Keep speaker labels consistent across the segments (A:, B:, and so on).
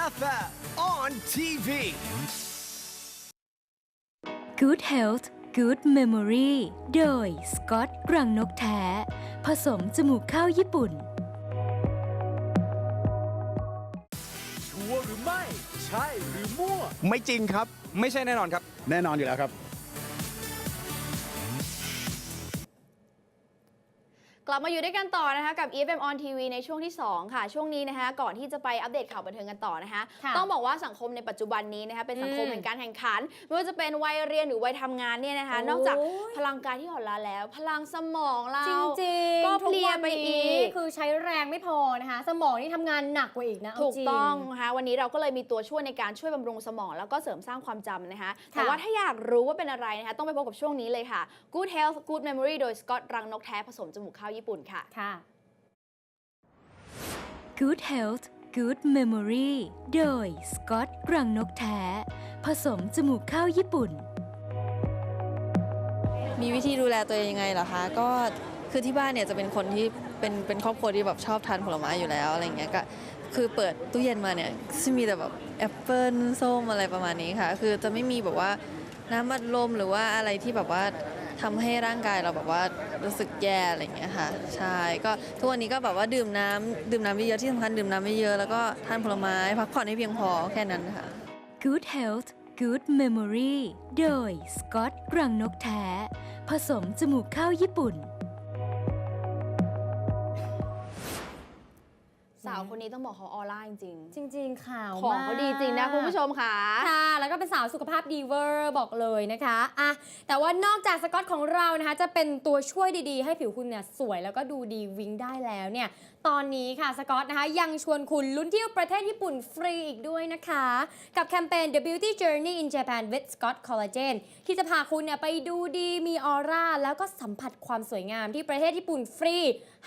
A: FM on TV.
B: Good Health Good Memory โดยสกอตรังนกแท้ ผสมจมูกข้าวญี่ปุ่น
A: ชัวร์หรือไม่ ใช่หรือมั่ว
C: ไม่จริงครับ
D: ไม่ใช่แน่นอนครับ
C: แน่นอนอยู่แล้วครับ
E: กลับมาอยู่ด้วยกันต่อนะคะกับ EFM on TV ในช่วงที่ 2 ค่ะ ช่วงนี้นะคะก่อนที่จะไปอัปเดตข่าวบันเทิงกันต่อนะคะ
F: ค่ะ
E: ต้องบอกว่าสังคมในปัจจุบันนี้นะคะเป็นสังคม
F: อืม
E: แห่งการแข่งขันไม่ว่าจะเป็นวัยเรียนหรือวัยทำงานเนี่ยนะคะ
F: โอ้ย
E: นอกจากพลังกายที่อ่อนล้าแล้ว พลังสมองเรา
F: จริงๆ
E: ก็เพลียไป
F: ทุวัน
E: อี
F: นี้
E: ก
F: คือใช้แรงไม่พอนะคะ สมองนี่ทำงานหนักกว่าอีกนะเา
E: ถูก
F: จริ
E: ต้องนะคะวันนี้เราก็เลยมีตัวช่วยในการช่วยบำรุงสมอง แล้วก็เสริมสร้างความจำนะคะแต่ว่าถ้าอยากรู้ว่าเป็นอะไรนะคะต้องไปพบกับช่วงนี้เลยค่ะ Good Health Good Memory โดยสกอตรังนกแท้ผสมจมูกข้าวญี่ปุ่นค่ะ
F: ค่ะ
B: Good Health Good Memory โดยสกอตรังนกแท้ ผสมจมูกข้าวญี่ปุ่น
G: มีวิธีดูแลตัวเองยังไงเหรอคะ ก็คือที่บ้านเนี่ยจะเป็นคนที่เป็นเป็นครอบครัวที่แบบชอบทานผลไม้อยู่แล้วอะไรเงี้ยก็คือเปิดตู้เย็นมาเนี่ยจะมีแต่แบบแอปเปิลส้มอะไรประมาณนี้ค่ะ คือจะไม่มีแบบว่าน้ำมัดลมหรือว่าอะไรที่แบบว่าทำให้ร่างกายเราแบบว่า รู้สึกแย่อะไรเงี้ยค่ะใช่ก็ทุกวันนี้ก็แบบว่าดื่มน้ำดื่มน้ำเยอะๆที่สำคัญดื่มน้ำเยอะๆแล้วก็ทานผลไม้พักผ่อนให้เพียงพอแค่นั้นค่ะ
B: Good Health Good Memory โดยสกอตรังนกแท้ ผสมจมูกข้าวญี่ปุ่น
E: สาวคนนี้ต้องบอกเขาออร่าจริงๆ
F: จริง ๆข่าว
E: ของ
F: มก
E: เขาดีจริงนะคุณผู้ชมค่ะ
F: ค่ะ แล้วก็เป็นสาวสุขภาพดีเวอร์บอกเลยนะคะอะแต่ว่านอกจากสกอตของเรานะคะ จะเป็นตัวช่วยดีๆ ให้ผิวคุณเนี่ยสวยแล้วก็ดูดีวิงได้แล้วเนี่ย ตอนนี้ค่ะสกอตนะคะ ยังชวนคุณลุ้นเที่ยวประเทศญี่ปุ่นฟรีอีกด้วยนะคะ กับแคมเปญ The Beauty Journey in Japan with Scott Collagen ที่จะพาคุณเนี่ยไปดูดีมีออร่า แล้วก็สัมผัสความสวยงามที่ประเทศญี่ปุ่นฟรี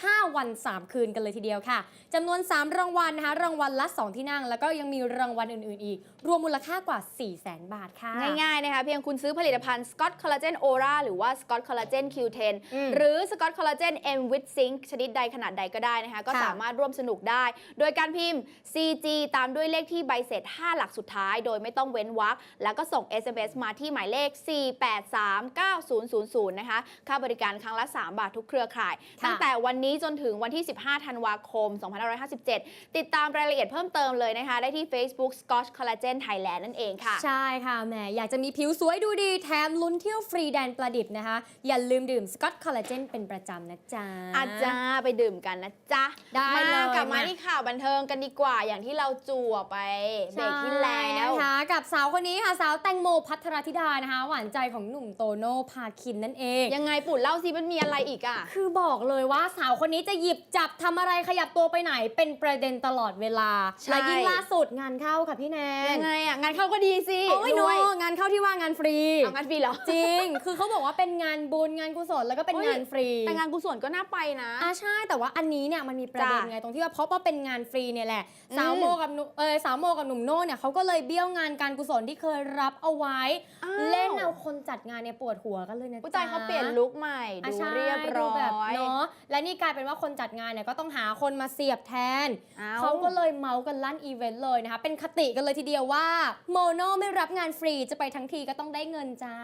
F: 5 วัน 3 คืนกันเลยทีเดียวค่ะจำนวน 3 รางวัลนะคะรางวัลละ 2 ที่นั่ง แล้วก็ยังมีรางวัลอื่น ๆ อีก รวมมูลค่ากว่า 4 0 0 0 0 0 บาทค่ะ
E: ง่าย ๆ นะคะ เพียงคุณซื้อผลิตภัณฑ์ Scott Collagen Aura หรือว่า Scott Collagen Q10
F: อืม
E: หรือ Scott Collagen M with Zinc ชนิดใดขนาดใดก็ได้นะคะก็
F: ค่ะ
E: สามารถร่วมสนุกได้ โดยการพิมพ์ CG ตามด้วยเลขที่ใบเสร็จ 5 หลักสุดท้าย โดยไม่ต้องเว้นวรรคแล้วก็ส่ง SMS มาที่หมายเลข 4839000 นะคะค่าบริการครั้งละ 3 บาททุกเครือข่าย
F: ค่ะ
E: ตั้งแต่วันนี้จนถึงวันที่ 15 ธันวาคม 2557 ติดตามรายละเอียดเพิ่มเติมเลยนะคะ ได้ที่ Facebook Scott Collagen Thailand นั่นเองค่ะ
F: ใช่ค่ะแหมอยากจะมีผิวสวยดูดีแถมลุ้นเที่ยวฟรีแดนประดิบนะคะ อย่าลืมดื่มสกอตคอลลาเจนเป็นประจำนะจ๊ะ
E: อาจารย์ไปดื่มกันนะจ๊ะ
F: ได้
E: มา
F: เลย
E: กลับมา
F: มา
E: ที่ข่าวบันเทิงกันดีกว่าอย่างที่เราจั่วไปเบรกที่แล้
F: ใช่
E: ว
F: นะคะ กับสาวคนนี้ค่ะสาวแตงโมพัทรธิดานะคะ หวานใจของหนุ่มโตโน่พาคินนั่นเอง
E: ยังไงปุ่นเล่าซิมันมีอะไรอีกอะ
F: คือบอกเลยว่าสาวคนนี้จะหยิบจับทำอะไรขยับตัวไปไหนเป็นประเด็นตลอดเวลา
E: ใช่
F: และยิ่งล่าสุดงานเข้าค่ะพี่แนน
E: ยังไงอะงานเข้าก็ดีสิ
F: โอ้ย
E: ร
F: โน
E: วย
F: งานเข้าที่ว่างานฟรี
E: เอางานฟรีเหรอ
F: จริง คือเขาบอกว่าเป็นงานบุญงานกุศลแล้วก็เป็น
E: โอ้ย
F: งานฟรี
E: แต่งานกุศลก็น่าไปนะ
F: อ่าใช่แต่ว่าอันนี้เนี่ยมันมีประเด็น
E: จ้ะ
F: ไงตรงที่ว่าเพราะว่าเป็นงานฟรีเนี่ยแหละ
E: อืม
F: สาวโมกับหนุ่มเออสาวโมกับหนุ่มโน่เนี่ยเขาก็เลยเบี้ยวงานการกุศลที่เคยรับเอาไว้
E: อ้าว
F: เล่นเอาคนจัดงานเนี่ยปวดหัวกันเลยนะ
E: ผู้
F: จ๊ะ
E: ชายเขาเปลี่ยนลุคใหม่
F: อะ
E: ดู
F: ใช่
E: เรียบร้
F: ดู
E: อ
F: แบบ
E: ย
F: เนาะและนี่กลายเป็นว่าคนจัดงานเนี่ยก็ต้องหาคนมาเสียบแทน
E: อ้าว
F: เขาก็เลยเมาส์กันลั่นอีเวนต์เลยนะคะ เป็นคติกันเลยทีเดียวว่าโมโนไม่รับงานฟรีจะไปทั้งทีก็ต้องได้เงินจ้า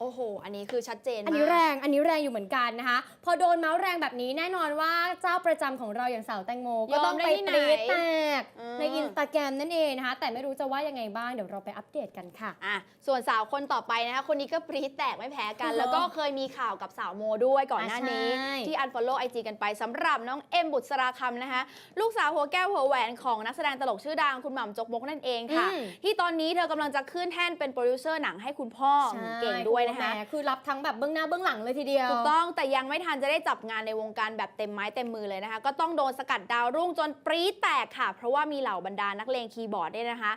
E: โอ้โห อันนี้คือชัดเจน
F: อันนี้
E: มาก
F: แรง อันนี้แรงอยู่เหมือนกันนะคะ พอโดนเมาส์แรงแบบนี้แน่นอนว่าเจ้าประจำของเราอย่างสาวแตงโมก็ต้องไป
E: ยอมได้ที่ไหน
F: ปรี๊ดแตก
E: อืม
F: ในอินสตาแกรมนั่นเองนะคะ แต่ไม่รู้จะว่ายังไงบ้างเดี๋ยวเราไปอัปเดตกันค่ะ
E: อะ ส่วนสาวคนต่อไปนะคะ คนนี้ก็ปรี๊ดแตกไม่แพ้กัน
F: อ๋อ
E: แล้วก็เคยมีข่าวกับสาวโมด้วยก่อนหน้านี้
F: อะใช่
E: ที่ unfollow IG กันไปสำหรับน้องเอ็มบุษราคำนะคะลูกสาวหัวแก้วหัวแหวนของนักแสดงตลกชื่อดังคุณหม่ำจกมกนั่นเองค่ะ
F: อืม
E: ที่ตอนนี้เธอกำลังจะขึ้นแท่นเป็นโปรดิวเซอร์หนังให้คุณพ่อ
F: ใช่
E: เก่งด้วยนะคะ
F: แหมคือรับทั้งแบบเบื้องหน้าเบื้องหลังเลยทีเดียว
E: ถูกต้องแต่ยังไม่ทันจะได้จับงานในวงการแบบเต็มไม้เต็มมือเลยนะคะ ก็ต้องโดนสกัดดาวรุ่งจนปรี๊ดแตกค่ะ เพราะว่ามีเหล่าบรรดานักเลงคีย์บอร์ดเนี่ยนะคะ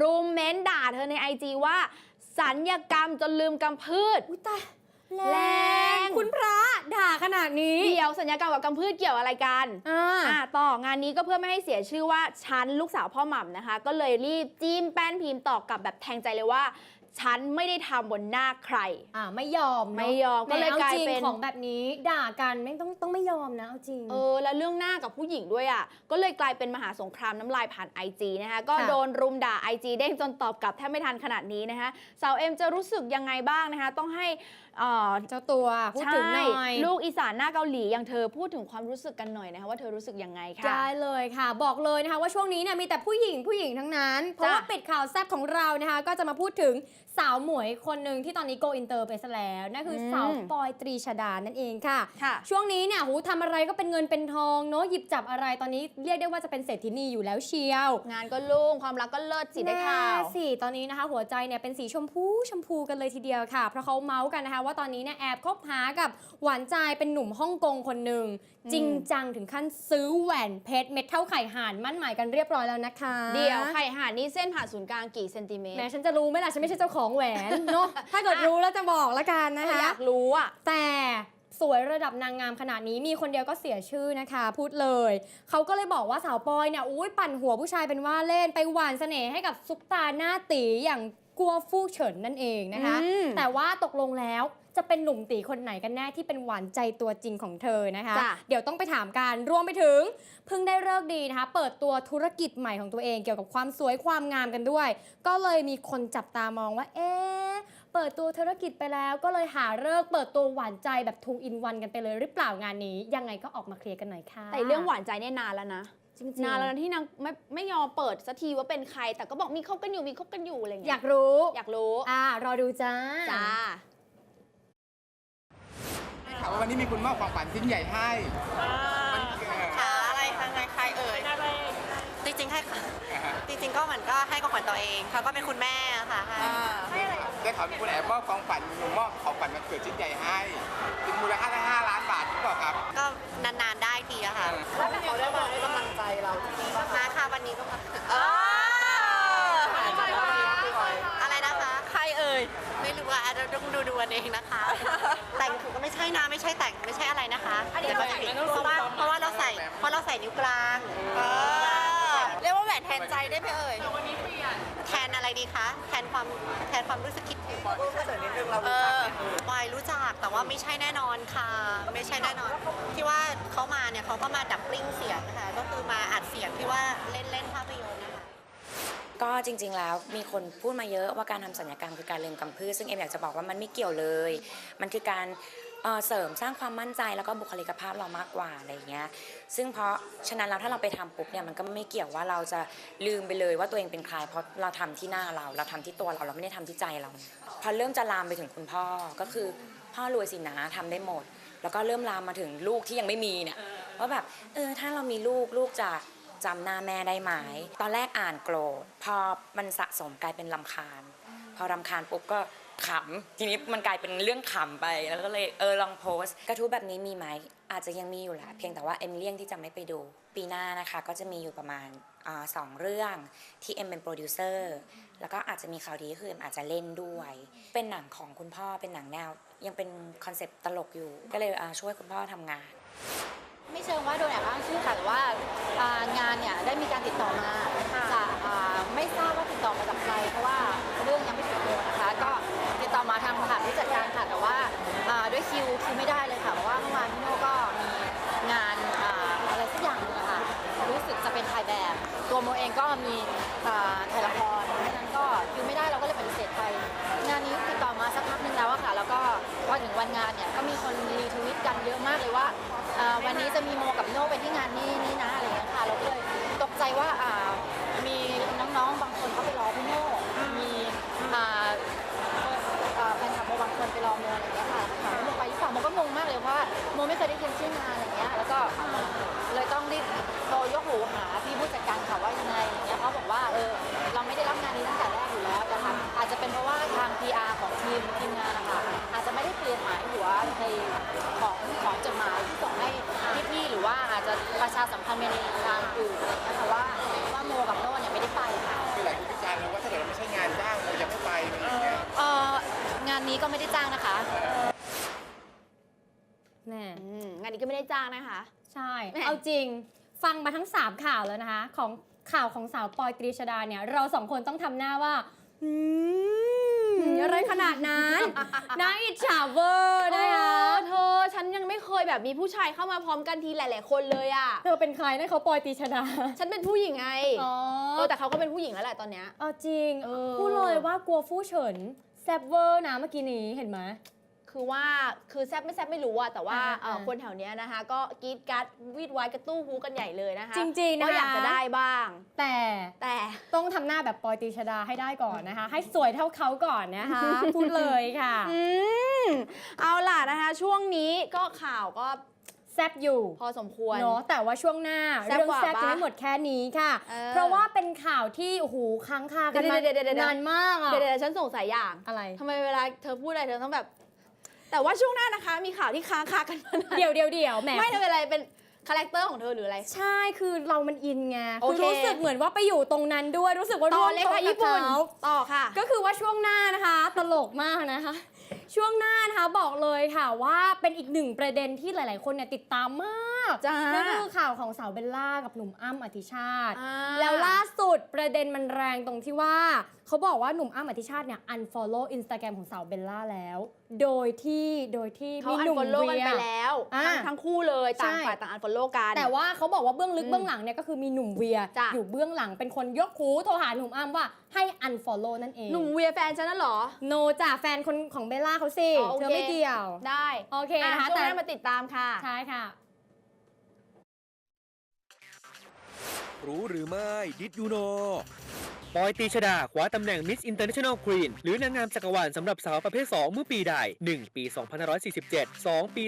E: รุมเม้นด่าเธอใน IG ว่าสัญญกรรมจนลืมกำพืช
F: อุ้ยตาย
E: แรง
F: คุณพระด่าขนาดนี้
E: เดี๋ยวสัญญากรรมกับกำพืชเกี่ยวอะไรกัน
F: อ่า
E: อะต่องานนี้ก็เพื่อไม่ให้เสียชื่อว่าฉันลูกสาวพ่อหม่ำนะคะ ก็เลยรีบจิ้มแป้นพิมพ์ตอบกลับแบบแทงใจเลยว่าฉันไม่ได้ทำบนหน้าใคร
F: อ่าไม่ยอมเนอะ
E: ไม่ยอมก็เลย
F: แห
E: กลาย
F: อจริง
E: เป็น
F: ของแบบนี้ด่ากันไม่ต้องต้องไม่ยอมนะเอาจริง
E: เออแล้วเรื่องหน้ากับผู้หญิงด้วยอะก็เลยกลายเป็นมหาสงครามน้ำลายผ่าน IG นะคะก็
F: ค่ะ
E: โดนรุมด่า IG เด้งจนตอบกลับแทบไม่ทันขนาดนี้นะคะสาวเอ็มจะรู้สึกยังไงบ้างนะคะต้องให้ เอ่อ
F: เจ้าตัวพูดถึงหน่อย
E: ใช่ลูกอีสานหน้าเกาหลีอย่างเธอพูดถึงความรู้สึกกันหน่อยนะคะว่าเธอรู้สึกยังไงค่ะ
F: ได้เลยค่ะ บอกเลยนะคะว่าช่วงนี้เนี่ยมีแต่ผู้หญิงผู้หญิงทั้งนั้น เพราะว่า
E: จ้ะ
F: ปิดข่าวแซ่บของเรานะคะ ก็จะมาพูดถึงสาวหมวยคนหนึ่งที่ตอนนี้โกอินเตอร์ไปซะแล้ว นั่นคืออ
E: ม
F: สาวปอยตรีชดานั่นเองค่ะ
E: ค่ะ
F: ช่วงนี้เนี่ยหูทำอะไรก็เป็นเงินเป็นทองเนาะหยิบจับอะไรตอนนี้เรียกได้ว่าจะเป็นเศรษฐินีอยู่แล้วเชียว
E: งานก็ลุ่งความรักก็เลิศสิได้ข่าว
F: แน่สิตอนนี้นะคะ หัวใจเนี่ยเป็นสีชมพูชมพูกันเลยทีเดียวค่ะ เพราะเขาเมาส์กันนะคะ ว่าตอนนี้เนี่ยแอบคบหากับหวานใจเป็นหนุ่มฮ่องกงคนหนึ่ง
E: อืม
F: จริงจังถึงขั้นซื้อแหวนเพชรเม็ดเท่าไข่ห่านมั่นหมายกันเรียบร้อยแล้วนะคะ
E: เดี๋ยวไข่ห่านนี่เส้นผ่านศูนย์กลางกี่เซนติเมตร
F: แม้ฉันจะรู้ไหมล่ะฉันไม่ใช่เจ้าของแหวนเนาะถ้าเกิดรู้แล้วจะบอกละกันนะคะ
E: อยากรู้อะ
F: แต่สวยระดับนางงามขนาดนี้มีคนเดียวก็เสียชื่อนะคะ พูดเลย เขาก็เลยบอกว่าสาวปอยเนี่ยอุ้ยปั่นหัวผู้ชายเป็นว่าเล่นไปหวานเสน่ห์ให้กับซุปตาหน้าตีอย่างกัวฟู่เฉินนั่นเองนะคะ
E: อืม
F: แต่ว่าตกลงแล้ว จะเป็นหนุ่มตีคนไหนกันแน่ที่เป็นหวานใจตัวจริงของเธอนะคะ
E: จ้ะ
F: เดี๋ยวต้องไปถามกันรวมไปถึงเพิ่งได้เลิกษ์ดีนะคะ เปิดตัวธุรกิจใหม่ของตัวเองเกี่ยวกับความสวยความงามกันด้วย ก็เลยมีคนจับตามองว่า เอ๊ะเปิดตัวธุรกิจไปแล้ว ก็เลยหาเลิกษ์เปิดตัวหวานใจแบบ two in one กันไปเลยหรือเปล่างานนี้ ยังไงก็ออกมาเคลียร์กันหน่อยค่ะ
E: แต่เรื่องหวานใจเนี่ยนานแล้วนะ
F: จริงๆ
E: นานแล้วนะที่นางไม่ไม่ยอมเปิดสักทีว่าเป็นใคร แต่ก็บอกมีคบกันอยู่มีคบกันอยู่อะไรเงี้
F: อยากรู้
E: อยากรู้
F: อ่ารอดูจ้า
E: จ้า
C: ข่าวว่าวันนี้มีคุณมอบของขวัญชิ้นใหญ่ให้มันเกิด
D: ค่ะอะไรคะไงใครเอ่ยจริงๆให้ค่ะจริงๆก็เหมือนก็ให้ของขวัญตัวเองเขาก็เป็นคุณแม่ค่ะให้
C: ได้ข่าวมีคุณแอบมอบของขวัญหนูมอบของขวัญมันเกิดชิ้นใหญ่ให้
D: แทนอะไรดีคะ แทนความแทนความรู้สึกคิดถึงเออปอยรู้จักแต่ว่าไม่ใช่แน่นอนค่ะ ไม่ใช่แน่นอน ที่ว่าเขามาเนี่ยเขาก็มาดับกลิ้งเสียงนะคะก็คือมาอัดเสียงที่ว่าเล่นเล่นภาพยนตร์นะคะ
H: ก็จริง ๆ แล้วมีคนพูดมาเยอะว่าการทำสัญญกรรมคือการลืมกำพืชซึ่งเอ็มอยากจะบอกว่ามันไม่เกี่ยวเลย มันคือการ เสริมสร้างความมั่นใจแล้วก็บุคลิกภาพเรามากกว่าอะไรเงี้ยซึ่งเพราะฉะนั้นแล้วถ้าเราไปทำปุ๊บเนี่ยมันก็ไม่เกี่ยวว่าเราจะลืมไปเลยว่าตัวเองเป็นใครเพราะเราทำที่หน้าเรา เราทำที่ตัวเราเราไม่ได้ทำที่ใจเรา พอเริ่มจะลามไปถึงคุณพ่อก็คือพ่อรวยสินะทำได้หมด แล้วก็เริ่มลามมาถึงลูกที่ยังไม่มีเนี่ยว่าแบบเออถ้าเรามีลูกลูกจะจำหน้าแม่ได้ไหมตอนแรกอ่านโกรธพอมันสะสมกลายเป็นลำคาญ พอรำคาญปุ๊บก็ขำทีนี้มันกลายเป็นเรื่องขำไป แล้วก็เลยเออลองโพสต์ กระทู้แบบนี้มีไหมอาจจะยังมีอยู่แหละเพียงแต่ว่าเอ็มเลี่ยงที่จะไม่ไปดู ปีหน้านะคะก็จะมีอยู่ประมาณอสองเรื่องที่เอ็มเป็นโปรดิวเซอร์แล้วก็อาจจะมีข่าวดีคือเอ็มอาจจะเล่นด้วย เป็นหนังของคุณพ่อเป็นหนังแนว ยังเป็นคอนเซปต์ตลกอยู่ ก็เลยช่วยคุณพ่อทำงาน
I: ไม่เชิงว่าโดนแอบอ้างชื่อค่ะแต่ว่างานเนี่ยได้มีการติดต่อมา วยคิวคิวไม่ได้เลยค่ะเพราะว่าเมื่อวานพี่โน่ก็มีงานอ่าอะไรสักอย่างหนึงอะค่ะรู้สึกจะเป็นถ่ายแบบ ตัวโมเองก็มีอ่าถ่ายละครเพราะฉะนั้นก็คิวไม่ได้เราก็เลยปฏิเสธไปงานนี้ติดต่อมาสักพักหนึงแล้วอะค่ะ แล้วก็พอถึงวันงานเนี่ยก็มีคนรีทวิตกันเยอะมากเลยว่าอ่อวันนี้จะมีโมกับโน่ไปที่งานนี้นี่นะอะไรอย่างเงี้ยค่ะเราก็เลยตกใจว่าอ่า ยได้ยินชื่องานอะไรอย่างเงี้ยแล้วก็เลยต้องรีบโทรยกหูหาพี่ผู้จัดการค่ะว่ายังไงอย่างเงี้ยเขาบอกว่าเออเราไม่ได้รับงานนี้ตั้งแต่แรกอยู่แล้วแต่ค่ะอาจจะเป็นเพราะว่าทาง PR ของทีมทีมงานนะคะอาจจะไม่ได้เปลี่ยนหมายหัวในของของจดหมายที่ส่งให้พี่ๆหรือว่าอาจจะประชาสัมพันธ์ไปในทางอื่นอะไรอย่างเงี้ยค่ะว่าว่าโมกับโน่เนี่ยไม่ได้ไปค่ะ
C: คือหลายคนวิจารณ์เลยว่าถ้าเกิดเราไม่ใช่งานจ้างเราจะไม่ไปอะไรอย่างเงี้ย
I: เอ่องานนี้ก็ไม่ได้จ้างนะคะ
F: แน่
E: อืม งานนี้ก็ไม่ได้จ้างนะคะ
F: ใช่
E: แหม่
F: เอาจริง ฟังมาทั้ง 3 ข่าวแล้วนะคะ ของข่าวของสาวปอยตรีชดาเนี่ย เราสองคนต้องทำหน้าว่า อืมอะไรขนาดนั้น น่าอิจฉาเวอร์
E: เอ
F: นะคะ
E: อเธอฉันยังไม่เคยแบบมีผู้ชายเข้ามาพร้อมกันทีหลาย ๆ คนเลยอะ
F: เธอเป็นใครนั่นเขาปอยตีชดา
E: ฉันเป็นผู้หญิงไง
F: อ๋อ
E: เออแต่เขาก็เป็นผู้หญิงแล้วแหละตอนเนี้ย
F: เอาจริง
E: เออ
F: พูดเลยว่ากลัวฟู่เฉินแซบเวอร์นะเมื่อกี้นี้เห็นไหม
E: คือว่าคือแซบไม่แซบไม่รู้อะแต่ว่า
F: อ่า
E: เอ่อ
F: อ่า
E: คนแถวเนี้ยนะคะ ก็กรีดการ์ดวีดไว้กระตู้ฮูกันใหญ่เลยนะคะ
F: จริงๆนะคะ
E: ก็อยากจะได้บ้าง
F: แต่
E: แต่
F: ต้องทำหน้าแบบปอยตีชดาให้ได้ก่อนนะคะ ให้สวยเท่าเขาก่อนนะคะ พูดเลยค่ะ
E: อืมเอาล่ะนะคะ ช่วงนี้ก็ข่าวก็
F: แซบอยู่
E: พอสมควร
F: เนาะแต่ว่าช่วงหน้า
E: แซ่บ
F: เรื่อง
E: กว่า
F: แซบ
E: ปะ
F: จะไม่หมดแค่นี้ค่ะ
E: เออ
F: เพราะว่าเป็นข่าวที่โอ้โหค้างคากันมา
E: เดี๋ยวๆๆๆๆ
F: นานมากอะ
E: เดี๋ยวเดี๋ยวฉันสงสัยอย่าง
F: อะไร
E: ทำไมเวลาเธอพูดอะไรเธอต้องแบบ แต่ว่าช่วงหน้านะคะ มีข่าวที่ค้างคากันมานาน
F: เดี๋ยวเดี๋ยวเดี๋ยวแหม
E: ไม่เป็นไรเป็นคาแรคเตอร์ของเธอหรืออะไร
F: ใช่คือเรามันอินไง
E: โอ
F: คือ
E: เค
F: รู้สึกเหมือนว่าไปอยู่ตรงนั้นด้วยรู้สึกว่า
E: ต่
F: ร่
E: อ
F: วม
E: เลย
F: โต๊ะ
E: ค่ะ
F: กับ
E: ญี่ปุ่น
F: เขา
E: ต่อค่ะ
F: ก็คือว่าช่วงหน้านะคะ ตลกมากนะคะ ช่วงหน้านะคะบอกเลยค่ะว่าเป็นอีกหนึ่งประเด็นที่หลาย ๆ คนเนี่ยติดตามมาก
E: จ้า
F: นั่นก็คือข่าวของสาวเบลล่ากับหนุ่มอ้ำอธิชาติ
E: อ่า
F: แล้วล่าสุดประเด็นมันแรงตรงที่ว่าเขาบอกว่าหนุ่มอ้ำอธิชาติเนี่ย unfollow Instagram ของสาวเบลล่าแล้ว โดยที่โดยที่
E: เขา
F: มี
E: อั
F: ห
E: น
F: นุ่ม
E: ฟอลโล่กัน
F: เวีย
E: ไปแล้ว
F: อ่า
E: ทั้งทั้งคู่เลยต่าง
F: ใช่
E: ฝ่ายต่างอันฟอลโล่กัน
F: แต่ว่าเขาบอกว่าเบื้องลึก
E: อืม
F: เบื้องหลังเนี่ยก็คือมีหนุ่มเวีย
E: จ้ะ
F: อยู่เบื้องหลังเป็นคนยกหูโทรหาหนุ่มอ้ำว่าให้ unfollow นั่นเอง
E: หนุ่มเวียแฟนฉันน่ะเหรอ
F: โนจ้ะแฟนคนของเบลล่าเขาสิ
E: อ๋อโอเค
F: เธอไม่เกี่ยว
E: ได้
F: โอเค
E: อะ
F: นะคะ
E: ช่วง
F: แต่
E: หน้ามาติดตามค่ะ
F: ใช่ค่ะ
A: รู้หรือไม่ดิดยูโน ปอยตีชดาคว้าตำแหน่ง Miss International Queen หรือนางงามจักรวาลสำหรับสาวประเภท 2 เมื่อปีใด 1 ปี 2547 2 ปี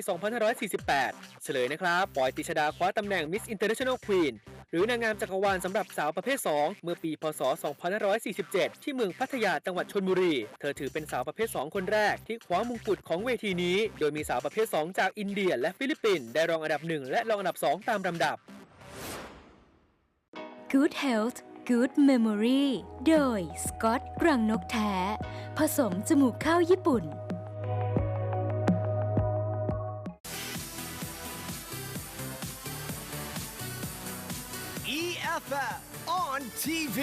A: 2548 เฉลยนะครับ ปอยตีชดาคว้าตำแหน่ง Miss International Queen หรือนางงามจักรวาลสำหรับสาวประเภท 2 เมื่อปี พศ 2547 ที่เมืองพัทยาจังหวัดชนบุรี เธอถือเป็นสาวประเภท 2 คนแรก ที่คว้ามงกุฎของเวทีนี้ โดยมีสาวประเภท 2 จากอินเดียและฟิลิปปินส์ได้รองอันดับ 1 และรองอันดับ 2 ตามลำดับ
B: Good Health Good Memory โดยสกอตรังนกแท้ ผสมจมูกข้าวญี่ปุ่น
A: EFF on TV